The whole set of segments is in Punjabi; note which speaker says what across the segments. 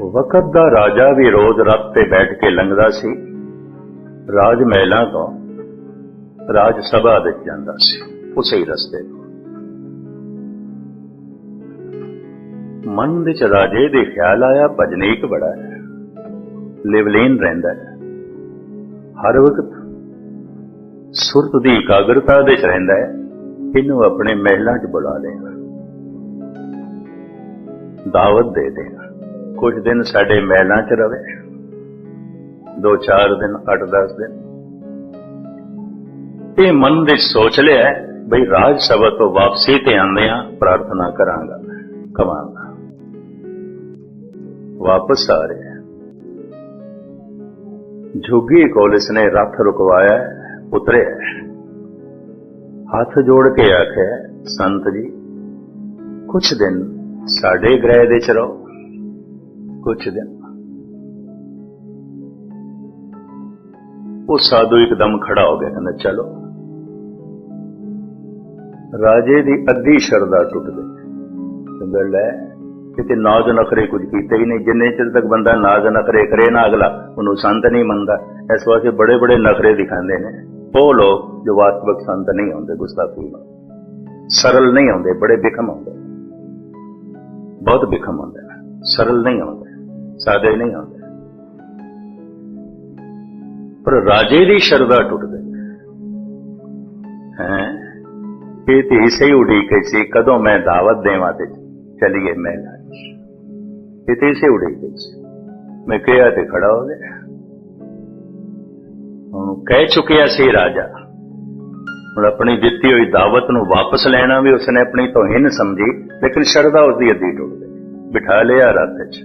Speaker 1: ਵਕਤ ਦਾ ਰਾਜਾ ਵੀ ਰੋਜ਼ ਰੱਤ ਤੇ ਬੈਠ ਕੇ ਲੰਘਦਾ ਸੀ। ਰਾਜ ਮਹਿਲਾਂ ਤੋਂ ਰਾਜ ਸਭਾ ਵਿੱਚ ਜਾਂਦਾ ਸੀ, ਉਸੇ ਹੀ ਰਸਤੇ ਮਨ ਵਿੱਚ ਰਾਜੇ ਦੇ ਖਿਆਲ ਆਇਆ, ਭਜਨੀਕ ਬੜਾ ਹੈ। ਲਿਵਲੀਨ ਰਹਿੰਦਾ ਹੈ। ਹਰ ਵਕਤ ਸੁਰਤ ਦੀ ਇਕਾਗਰਤਾ ਦੇ ਚ ਰਹਿੰਦਾ ਹੈ। ਇਹਨੂੰ ਆਪਣੇ ਮਹਿਲਾਂ 'ਚ ਬੁਲਾ ਲੈਣਾ। ਦਾਵਤ ਦੇ ਦੇਣਾ। ਕੁਝ ਦਿਨ ਸਾਡੇ ਮਹਿਲਾਂ 'ਚ ਰਵੇ। ਦੋ ਚਾਰ ਦਿਨ 8-10 ਦਿਨ। ਇਹ ਮਨ ਦੇ ਸੋਚ ਲਿਆ ਬਈ ਰਾਜ ਸਭਾ ਤੋਂ ਵਾਪਸੀ ਤੇ ਆਉਂਦੇ ਆ ਪ੍ਰਾਰਥਨਾ ਕਰਾਂਗਾ, ਕਵਾਂਗਾ। ਵਾਪਸ ਆ ਰਿਹਾ ਹੈ। ਝੁੱਗੀ ਕੋਲਿਸ ਨੇ ਰੱਥ ਰੁਕਵਾਇਆ ਉਤਰਿਆ ਹੱਥ ਜੋੜ ਕੇ ਆਖਿਆ, ਸੰਤ ਜੀ ਕੁਝ ਦਿਨ ਸਾਡੇ ਗ੍ਰਹਿ ਦੇ ਚ ਰਹੋ। ਕੁਛ ਦਿਨ ਉਹ ਸਾਧੂ ਇੱਕਦਮ ਖੜਾ ਹੋ ਗਿਆ, ਕਹਿੰਦਾ, ਚਲੋ। ਰਾਜੇ ਦੀ ਅੱਧੀ ਸ਼ਰਧਾ ਟੁੱਟ ਗਈ ਕਹਿੰਦਾ, ਲੈ, ਕਿਤੇ ਨਾਜ਼ ਨਖਰੇ ਕੁਝ ਕੀਤੇ ਹੀ ਨਹੀਂ। ਜਿੰਨੇ ਚਿਰ ਤੱਕ ਬੰਦਾ ਨਾਜ਼ ਨਖਰੇ ਕਰੇ ਨਾ ਅਗਲਾ, ਉਹਨੂੰ ਸੰਤ ਨਹੀਂ ਮੰਨਦਾ। ਇਸ ਵਾਸਤੇ ਬੜੇ ਬੜੇ ਨਖਰੇ ਦਿਖਾਉਂਦੇ ਨੇ। ਉਹ ਲੋਕ ਜੋ ਵਾਸਤਵਿਕ ਸੰਤ ਨਹੀਂ ਹੁੰਦੇ, ਗੁਸਤਾਖੀ ਨਾਲ। ਸਰਲ ਨਹੀਂ ਹੁੰਦੇ, ਬੜੇ ਬਿਖਮ ਹੁੰਦੇ। ਬਹੁਤ ਬਿਖਮ ਹੁੰਦੇ ਸਰਲ ਨਹੀਂ ਹੁੰਦੇ। ਸਾਦੇ ਨਹੀਂ ਹੁੰਦੇ ਪਰ ਰਾਜੇ ਦੀ ਸ਼ਰਧਾ ਟੁੱਟ ਗਈ ਹੈ? ਇਹ ਤੇ ਇਸੇ ਉਡੀਕ ਸੀ, ਕਦੋਂ ਮੈਂ ਦਾਵਤ ਦੇਵਾਂ ਤੇ ਚਲੀਏ ਮੈਂ ਇਹ ਤੇ ਇਸੇ ਉਡੀਕ ਸੀ। ਮੈਂ ਕਿਹਾ ਤੇ ਖੜਾ ਹੋ ਗਿਆ। ਉਹਨੂੰ ਕਹਿ ਚੁੱਕਿਆ ਸੀ ਰਾਜਾ, ਹੁਣ ਆਪਣੀ ਦਿੱਤੀ ਹੋਈ ਦਾਵਤ ਨੂੰ ਵਾਪਸ ਲੈਣਾ ਵੀ ਉਸਨੇ ਆਪਣੀ ਤੋਹੀਨ ਸਮਝੀ, ਲੇਕਿਨ ਸ਼ਰਧਾ ਉਸਦੀ ਅੱਧੀ ਟੁੱਟ ਗਈ ਬਿਠਾ ਲਿਆ ਰੱਥ 'ਚ।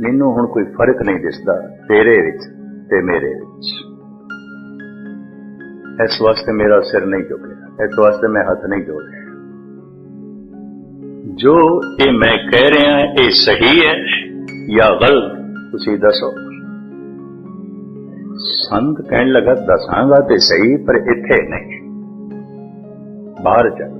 Speaker 1: ਮੈਨੂੰ ਹੁਣ ਕੋਈ ਫ਼ਰਕ ਨਹੀਂ ਦਿਸਦਾ, ਤੇਰੇ ਵਿੱਚ ਤੇ ਮੇਰੇ ਵਿੱਚ। ਇਸ ਵਾਸਤੇ ਮੇਰਾ ਸਿਰ ਨਹੀਂ ਝੁਕਿਆ ਇਸ ਵਾਸਤੇ ਮੈਂ ਹੱਥ ਨਹੀਂ ਜੋੜਿਆ ਜੋ ਇਹ ਮੈਂ ਕਹਿ ਰਿਹਾ, ਇਹ ਸਹੀ ਹੈ ਜਾਂ ਗਲਤ, ਤੁਸੀਂ ਦੱਸੋ। ਸੰਤ ਕਹਿਣ ਲੱਗਾ, ਦੱਸਾਂਗਾ ਤੇ ਸਹੀ, ਪਰ ਇੱਥੇ ਨਹੀਂ। ਬਾਹਰ ਜਾ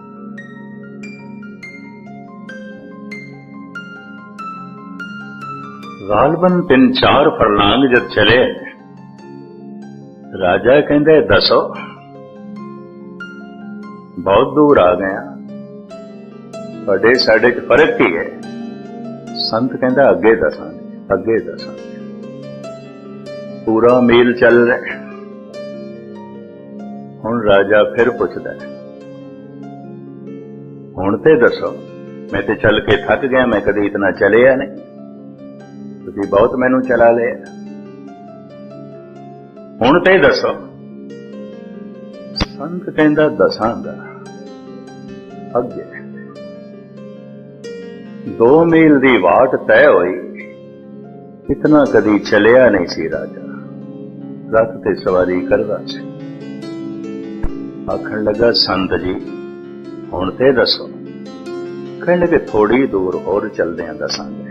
Speaker 1: ਗਾਲਬਨ ਤਿੰਨ ਚਾਰ ਫਰਲਾਂਗ ਜਦ ਚਲੇ, ਰਾਜਾ ਕਹਿੰਦੇ, ਦੱਸੋ, ਬਹੁਤ ਦੂਰ ਆ ਗਿਆ ਤੁਹਾਡੇ, ਸਾਡੇ ਚ ਫ਼ਰਕ ਕੀ ਹੈ? ਸੰਤ ਕਹਿੰਦਾ, ਅੱਗੇ ਦੱਸਾਂਗੇ ਅੱਗੇ ਦੱਸਾਂਗੇ। ਪੂਰਾ ਮੇਲ ਚੱਲ ਰਿਹਾ ਹੁਣ ਰਾਜਾ ਫਿਰ ਪੁੱਛਦਾ ਹੁਣ ਤੇ ਦੱਸੋ, ਮੈਂ ਤੇ ਚੱਲ ਕੇ ਥੱਕ ਗਿਆ, ਮੈਂ ਕਦੇ ਇਤਨਾ ਚਲਿਆ ਨਹੀਂ। ਤੁਸੀਂ ਬਹੁਤ ਮੈਨੂੰ ਚਲਾ ਲਿਆ ਹੁਣ ਤੇ ਦੱਸੋ। ਸੰਤ ਕਹਿੰਦਾ ਦਸਾਂਗਾ ਅੱਗੇ। ਦੋ ਮੀਲ ਦੀ ਵਾਟ ਤੈ ਹੋਈ। ਇਤਨਾ ਕਦੀ ਚਲਿਆ ਨਹੀਂ ਸੀ ਰਾਜਾ। ਰੱਥ ਤੇ ਸਵਾਰੀ ਕਰਦਾ ਸੀ। ਆਖਣ ਲੱਗਾ, ਸੰਤ ਜੀ, ਹੁਣ ਤੇ ਦੱਸੋ। ਕਹਿਣ ਲੱਗੇ ਥੋੜੀ ਦੂਰ ਹੋਰ ਚੱਲਦੇ ਆਂ ਦੱਸਾਂਗੇ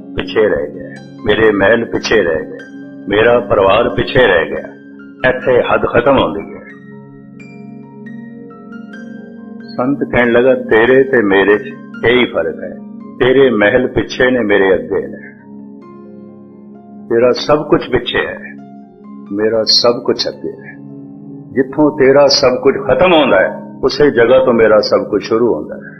Speaker 1: ਪਿੱਛੇ ਰਹਿ ਗਿਆ ਹੈ। ਮੇਰੇ ਮਹਿਲ ਪਿੱਛੇ ਰਹਿ ਗਏ ਮੇਰਾ ਪਰਿਵਾਰ ਪਿੱਛੇ ਰਹਿ ਗਿਆ ਇੱਥੇ ਹੱਦ ਖਤਮ ਹੁੰਦੀ ਹੈ ਸੰਤ ਕਹਿਣ ਲੱਗਾ ਤੇਰੇ ਤੇ ਮੇਰੇ 'ਚ ਇਹੀ ਫ਼ਰਕ ਹੈ ਤੇਰੇ ਮਹਿਲ ਪਿੱਛੇ ਨੇ ਮੇਰੇ ਅੱਗੇ ਨੇ ਤੇਰਾ ਸਭ ਕੁਝ ਪਿੱਛੇ ਹੈ ਮੇਰਾ ਸਭ ਕੁਝ ਅੱਗੇ ਹੈ ਜਿੱਥੋਂ ਤੇਰਾ ਸਭ ਕੁਝ ਖਤਮ ਹੁੰਦਾ ਹੈ ਉਸੇ ਜਗ੍ਹਾ ਤੋਂ ਮੇਰਾ ਸਭ ਕੁਝ ਸ਼ੁਰੂ ਹੁੰਦਾ ਹੈ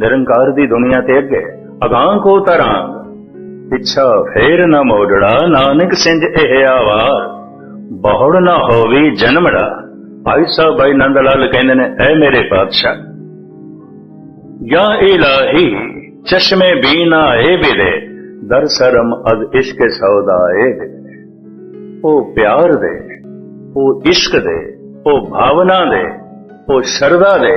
Speaker 1: ਨਿਰੰਕਾਰ ਦੀ ਦੁਨੀਆ ਤੇ ਅੱਗੇ। ਅਗਾਹ ਕੋ ਤਰਾਂ ਪਿੱਛਾ ਫੇਰ ਨਾ ਮੋੜੜਾ, ਨਾਨਕ ਸਿੰਝ ਇਹ ਆਵਾਰ ਬਹੁੜ ਨਾ ਹੋਵੀ ਜਨਮੜਾ। ਭਾਈ ਸਾਹਿਬ ਭਾਈ ਨੰਦ ਲਾਲ ਕਹਿੰਦੇ ਨੇ, ਐ ਮੇਰੇ ਪਾਤਸ਼ਾਹ ਯਾ ਇਲਾਹੀ, ਚਸ਼ਮੇ ਬੀਨਾ ਏ ਬਿਦੇ ਦਰ ਸਰਮ ਅਜ ਇਸ਼ਕ ਸੌਦਾ ਏ ਉਹ ਪਿਆਰ ਦੇ, ਉਹ ਇਸ਼ਕ ਦੇ, ਉਹ ਭਾਵਨਾ ਦੇ, ਉਹ ਸ਼ਰਧਾ ਦੇ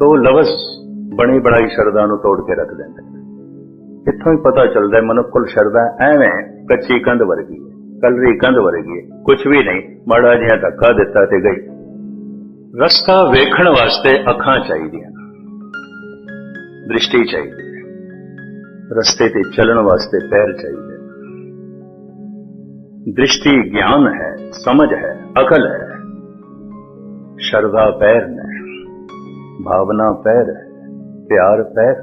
Speaker 1: ਤੋ ਲਵਸ ਬਣੀ ਬਣਾਈ ਸ਼ਰਧਾ ਨੂੰ ਤੋੜ ਕੇ ਰੱਖ ਦਿੰਦਾ ਇੱਥੋਂ ਹੀ ਪਤਾ ਚੱਲਦਾ ਹੈ ਮਨੁੱਖ ਸ਼ਰਧਾ ਐਵੇਂ ਕੱਚੀ ਕੰਧ ਵਰਗੀ ਹੈ, ਕਲਰੀ ਕੰਧ ਵਰਗੀ ਹੈ ਕੁਝ ਵੀ ਨਹੀਂ, ਮਾੜਾ ਜਿਹਾ ਧੱਕਾ ਦਿੱਤਾ ਤੇ ਗਈ। ਰਸਤਾ ਵੇਖਣ ਵਾਸਤੇ ਅੱਖਾਂ ਚਾਹੀਦੀਆਂ ਦ੍ਰਿਸ਼ਟੀ ਚਾਹੀਦੀ ਹੈ, ਰਸਤੇ ਤੇ ਚੱਲਣ ਵਾਸਤੇ ਪੈਰ ਚਾਹੀਦੇ ਦ੍ਰਿਸ਼ਟੀ ਗਿਆਨ ਹੈ, ਸਮਝ ਹੈ, ਅਕਲ ਹੈ। ਸ਼ਰਧਾ ਪੈਰ ਨੇ ਭਾਵਨਾ ਪੈਰ ਹੈ ਪਿਆਰ ਪੈਰ।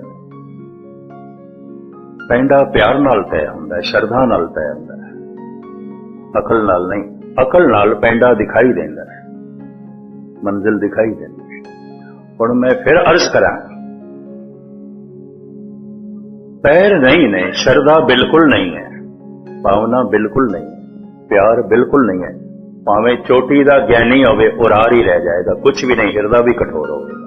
Speaker 1: ਪੈਂਡਾ ਪਿਆਰ ਨਾਲ ਤੈਅ ਹੁੰਦਾ, ਸ਼ਰਧਾ ਨਾਲ ਤੈਅ ਹੁੰਦਾ। ਅਕਲ ਨਾਲ ਨਹੀਂ, ਅਕਲ ਨਾਲ ਪੈਂਡਾ ਦਿਖਾਈ ਦਿੰਦਾ। ਮੰਜ਼ਿਲ ਦਿਖਾਈ ਦਿੰਦੀ। ਹੁਣ ਮੈਂ ਫਿਰ ਅਰਜ਼ ਕਰਾਂ। ਪੈਰ ਨਹੀਂ ਨੇ, ਸ਼ਰਧਾ ਬਿਲਕੁਲ ਨਹੀਂ ਹੈ। ਭਾਵਨਾ ਬਿਲਕੁਲ ਨਹੀਂ, ਪਿਆਰ ਬਿਲਕੁਲ ਨਹੀਂ ਹੈ। ਭਾਵੇਂ ਚੋਟੀ ਦਾ ਗਿਆਨੀ ਹੋਵੇ, ਉਰਾਰ ਹੀ ਰਹਿ ਜਾਏਗਾ। ਕੁਝ ਵੀ ਨਹੀਂ, ਹਿਰਦਾ ਵੀ ਕਠੋਰ ਹੋਵੇਗਾ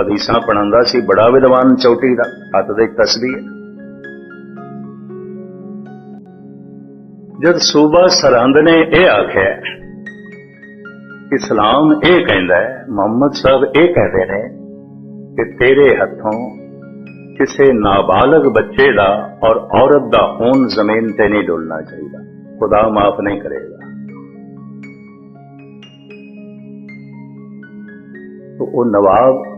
Speaker 1: ਹਦੀਸਾਂ ਪੜਾਉਂਦਾ ਸੀ, ਬੜਾ ਵਿਦਵਾਨ ਚੌਟੀ ਦਾ, ਹੱਥ ਦੇ ਤਸਬੀਹ ਜਦ ਸੂਬਾ ਸਰਹੰਦ ਨੇ ਇਹ ਆਖਿਆ, ਇਸਲਾਮ ਇਹ ਕਹਿੰਦਾ ਹੈ, ਮੁਹੰਮਦ ਸਾਹਿਬ ਇਹ ਕਹਿੰਦੇ ਨੇ ਕਿ ਤੇਰੇ ਹੱਥੋਂ ਕਿਸੇ ਨਾਬਾਲਗ ਬੱਚੇ ਦਾ ਔਰ ਔਰਤ ਦਾ ਖੂਨ ਜ਼ਮੀਨ ਤੇ ਨਹੀਂ ਡੋਲਣਾ ਚਾਹੀਦਾ। ਖੁਦਾ ਮਾਫ ਨਹੀਂ ਕਰੇਗਾ। ਤੋ ਉਹ ਨਵਾਬ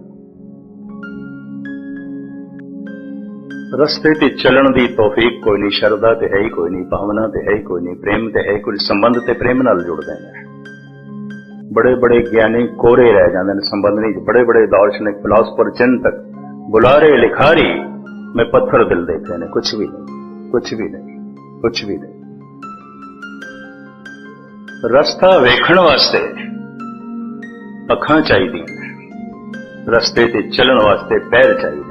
Speaker 1: ਰਸਤੇ ਤੇ ਚੱਲਣ ਦੀ ਤੌਫੀਕ ਕੋਈ ਨਹੀਂ, ਸ਼ਰਧਾ ਤੇ ਹੈ ਹੀ ਕੋਈ ਨਹੀਂ, ਭਾਵਨਾ ਤੇ ਹੈ ਹੀ ਕੋਈ ਨਹੀਂ, ਪ੍ਰੇਮ ਤੇ ਹੈ ਹੀ ਕੋਈ ਸੰਬੰਧ ਤੇ ਪ੍ਰੇਮ ਨਾਲ ਜੁੜਦੇ ਨੇ। ਬੜੇ ਬੜੇ ਗਿਆਨੀ ਕੋਰੇ ਰਹਿ ਜਾਂਦੇ ਨੇ ਸੰਬੰਧ ਨਹੀਂ ਬੜੇ ਬੜੇ ਦਾਰਸ਼ਨਿਕ ਫਿਲਾਸਫਰ ਚਿੰਤਕ, ਬੁਲਾਰੇ ਲਿਖਾਰੀ, ਮੈਂ ਪੱਥਰ ਦਿਲ ਦੇਖੇ ਨੇ ਕੁਝ ਵੀ ਨਹੀਂ ਕੁਝ ਵੀ ਨਹੀਂ ਕੁਝ ਵੀ ਨਹੀਂ। ਰਸਤਾ ਵੇਖਣ ਵਾਸਤੇ ਅੱਖਾਂ ਚਾਹੀਦੀਆਂ ਰਸਤੇ ਤੇ ਚੱਲਣ ਵਾਸਤੇ ਪੈਰ ਚਾਹੀਦੇ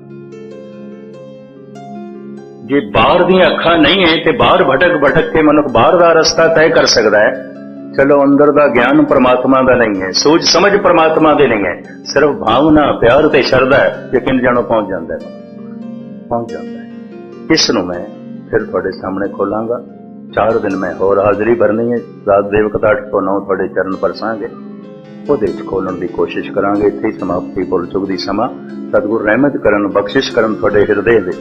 Speaker 1: ਜੇ ਬਾਹਰ ਦੀਆਂ ਅੱਖਾਂ ਨਹੀਂ ਹੈ ਤੇ ਬਾਹਰ ਭਟਕ ਭਟਕ ਕੇ ਮਨੁੱਖ ਬਾਹਰ ਦਾ ਰਸਤਾ ਤੈਅ ਕਰ ਸਕਦਾ ਹੈ ਚਲੋ ਅੰਦਰ ਦਾ ਗਿਆਨ ਪ੍ਰਮਾਤਮਾ ਦਾ ਨਹੀਂ ਹੈ ਸੋਚ ਸਮਝ ਪ੍ਰਮਾਤਮਾ ਦੇ ਨਹੀਂ ਹੈ ਸਿਰਫ ਭਾਵਨਾ, ਪਿਆਰ ਤੇ ਸ਼ਰਧਾ ਹੈ ਯਕੀਨ ਜਾਣੋ ਪਹੁੰਚ ਜਾਂਦਾ ਹੈ ਪਹੁੰਚ ਜਾਂਦਾ ਹੈ ਇਸ ਨੂੰ ਮੈਂ ਫਿਰ ਤੁਹਾਡੇ ਸਾਹਮਣੇ ਖੋਲਾਂਗਾ। ਚਾਰ ਦਿਨ ਮੈਂ ਹੋਰ ਹਾਜ਼ਰੀ ਭਰਨੀ ਹੈ ਰਾਤ ਦੇ ਵਕਤ 8 ਤੋਂ 9 ਤੁਹਾਡੇ ਚਰਨ ਪਰਸਾਂਗੇ। ਉਹਦੇ ਵਿੱਚ ਖੋਲਣ ਦੀ ਕੋਸ਼ਿਸ਼ ਕਰਾਂਗੇ। ਇੱਥੇ ਸਮਾਪਤੀ ਭੁੱਲ ਚੁੱਕ ਦੀ ਸਮਾਂ। ਸਤਿਗੁਰ ਰਹਿਮਤ ਕਰਨ, ਬਖਸ਼ਿਸ਼ ਕਰਨ ਤੁਹਾਡੇ ਹਿਰਦੇ ਦੇ।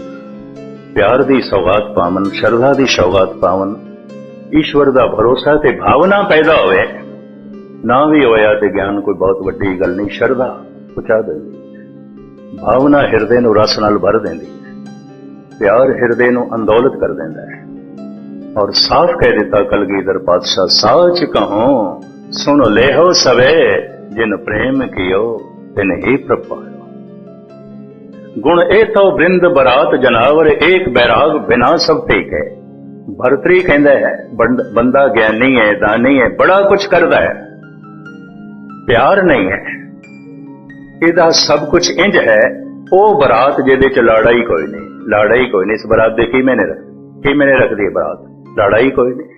Speaker 1: ਪਿਆਰ ਦੀ ਸੌਗਾਤ ਪਾਵਨ, ਸ਼ਰਧਾ ਦੀ ਸੌਗਾਤ ਪਾਵਨ, ਈਸ਼ਵਰ ਦਾ ਭਰੋਸਾ ਤੇ ਭਾਵਨਾ ਪੈਦਾ ਹੋਵੇ। ਨਾ ਵੀ ਹੋਇਆ ਤੇ ਗਿਆਨ ਕੋਈ ਬਹੁਤ ਵੱਡੀ ਗੱਲ ਨਹੀਂ, ਸ਼ਰਧਾ ਪਹੁੰਚਾ ਦਿੰਦੀ। ਭਾਵਨਾ ਹਿਰਦੇ ਨੂੰ ਰਸ ਨਾਲ ਭਰ ਦਿੰਦੀ। ਪਿਆਰ ਹਿਰਦੇ ਨੂੰ ਅੰਦੋਲਤ ਕਰ ਦਿੰਦਾ ਹੈ। ਔਰ ਸਾਫ਼ ਕਹਿ ਦਿੱਤਾ ਕਲਗੀਧਰ ਪਾਤਸ਼ਾਹ, ਸਾਚ ਕਹੋ, ਸੁਣ ਲੈਹੋ ਸਵੇ, ਜਿਨ ਪ੍ਰੇਮ ਕੀਓ, ਤਿਨ ਹੀ ਪ੍ਰਪਾਇਓ ਗੁਣ ਇਹ ਤੋ ਬ੍ਰਿੰਦ ਬਰਾਤ ਜਨਾਵਰ ਏਕ ਬੈਰਾਗ ਬਿਨਾ ਸਭ ਠੀਕ ਹੈ ਭਰਤਰੀ ਕਹਿੰਦਾ ਹੈ, ਬੰਦ- ਬੰਦਾ ਗਿਆਨੀ ਹੈ, ਦਾਨੀ ਹੈ, ਬੜਾ ਕੁਝ ਕਰਦਾ ਹੈ। ਪਿਆਰ ਨਹੀਂ ਹੈ। ਇਹਦਾ ਸਭ ਕੁਝ ਇੰਜ ਹੈ, ਉਹ ਬਰਾਤ ਜਿਹਦੇ ਚ ਲਾੜਾ ਹੀ ਕੋਈ ਨਹੀਂ। ਲਾੜਾ ਹੀ ਕੋਈ ਨਹੀਂ, ਇਸ ਬਰਾਤ ਦੇ ਕੀ ਮੈਨੇ ਰੱਖ, ਕੀ ਮੈਨੇ ਰੱਖਦੀ ਹੈ ਬਰਾਤ? ਲਾੜਾ ਹੀ ਕੋਈ ਨਹੀਂ।